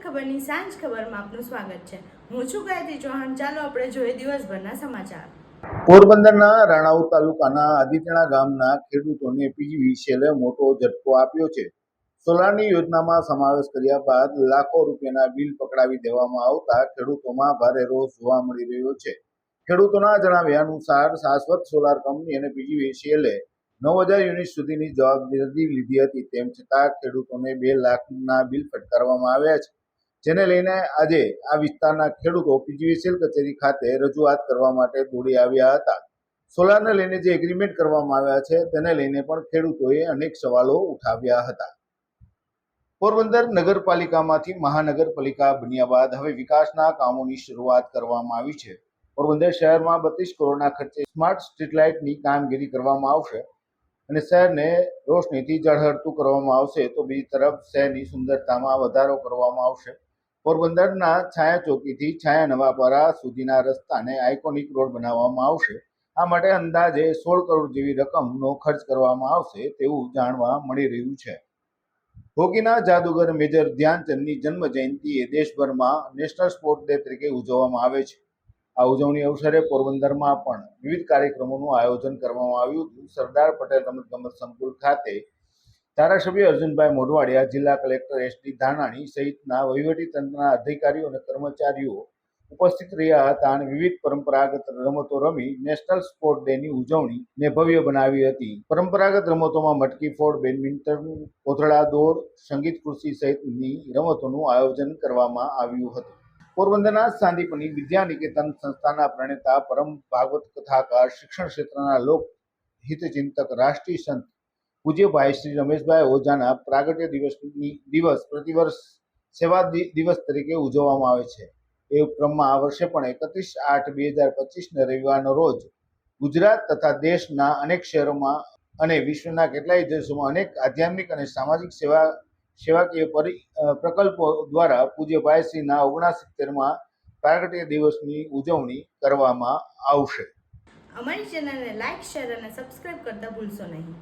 આજની સાંજ ખબરમાં આપનું સ્વાગત છે. હું છું ગાયત્રી ચૌહાણ. ચાલો આપણે જોઈએ દિવસભરના સમાચાર. પોરબંદરના રાણાઉ તાલુકાના આદિતણા ગામના ખેડૂતોને પીજીવીસીએલે મોટો ઝટકો આપ્યો છે. સોલારની યોજનામાં સમાવેશ કર્યા બાદ લાખો રૂપિયાના બિલ પકડાવી દેવામાં આવતા ખેડૂતોમાં ભારે રોષ જોવા મળી રહ્યો છે. ખેડૂતોના જણાવ્યા અનુસાર શાશ્વત સોલાર કંપની અને પીજીવીસીએલે નવ હજાર યુનિટ સુધીની જવાબદારી લીધી હતી. તેમ છતાં ખેડૂતોને બે લાખના બિલ ફટકારવામાં આવ્યા છે. જેને લઈને આજે આ વિસ્તારના ખેડૂતો પીજીવીસીએલ કચેરી ખાતે રજૂઆત કરવા માટે દોડી આવ્યા હતા. સોલારને લઈને જે એગ્રીમેન્ટ કરવામાં આવ્યા છે, તેને લઈને પણ ખેડૂતોએ અનેક સવાલો ઉઠાવ્યા હતા. પોરબંદર નગરપાલિકામાંથી મહાનગરપાલિકા બન્યા બાદ હવે વિકાસના કામોની શરૂઆત કરવામાં આવી છે. પોરબંદર શહેરમાં બત્રીસ કરોડના ખર્ચે સ્માર્ટ સ્ટ્રીટ લાઇટની કામગીરી કરવામાં આવશે અને શહેરને રોશનીથી ઝળહળતું કરવામાં આવશે તો બીજી તરફ શહેરની સુંદરતામાં વધારો કરવામાં આવશે. પોરબંદરના છાયા ચોકીથી છાયા નવાપરા સુધીના રસ્તાને આઇકોનિક રોડ બનાવવામાં આવશે. આ માટે અંદાજે સોળ કરોડ જેવી રકમનો ખર્ચ કરવામાં આવશે તેવું જાણવા મળી રહ્યું છે. હોકીના જાદુગર મેજર ધ્યાનચંદની જન્મ જયંતિએ દેશભરમાં નેશનલ સ્પોર્ટ ડે તરીકે ઉજવવામાં આવે છે. આ ઉજવણી અવસરે પોરબંદરમાં પણ વિવિધ કાર્યક્રમોનું આયોજન કરવામાં આવ્યું હતું. સરદાર પટેલ રમતગમત સંકુલ ખાતે ધારાસભ્ય અર્જુનભાઈ મોઢવાડિયા, જિલ્લા કલેક્ટર એસ ડી ધાનાણી સહિતના વહીવટીતંત્રના અધિકારીઓ અને કર્મચારીઓ ઉપસ્થિત રહ્યા હતા અને વિવિધ પરંપરાગત રમતો રમી નેશનલ સ્પોર્ટ ડેની ઉજવણી ને ભવ્ય બનાવી હતી. પરંપરાગત રમતોમાં મટકી ફોડ, બેડમિન્ટન, કોથળા દોડ, સંગીત ખુરશી સહિતની રમતોનું આયોજન કરવામાં આવ્યું હતું. પોરબંદરના સાંદીપની વિદ્યા નિકેતન સંસ્થાના પ્રણેતા પરમ ભાગવત કથાકાર શિક્ષણ ક્ષેત્રના લોક હિતચિંતક રાષ્ટ્રીય સંત પૂજ્યભાઈ શ્રી રમેશભાઈ ઓઝાના પ્રાગટ્ય દિવસની દિવસ પ્રતિવર્ષ સેવા દિવસ તરીકે ઉજવવામાં આવે છે. એ ઉપક્રમમાં આ વર્ષે પણ એકત્રીસ આઠ બે હજાર પચીસના રવિવારનો રોજ ગુજરાત તથા દેશના અનેક શહેરોમાં અને વિશ્વના કેટલાય દેશોમાં અનેક આધ્યાત્મિક અને સામાજિક સેવા, સેવાકીય પરી પ્રકલ્પો દ્વારા પૂજ્યભાઈ શ્રીના ઓગણસિત્તેરમાં પ્રાગટ્ય દિવસની ઉજવણી કરવામાં આવશે. અમારી ચેનલને લાઇક શેર અને સબસ્ક્રાઇબ કરતા ભૂલશો નહીં.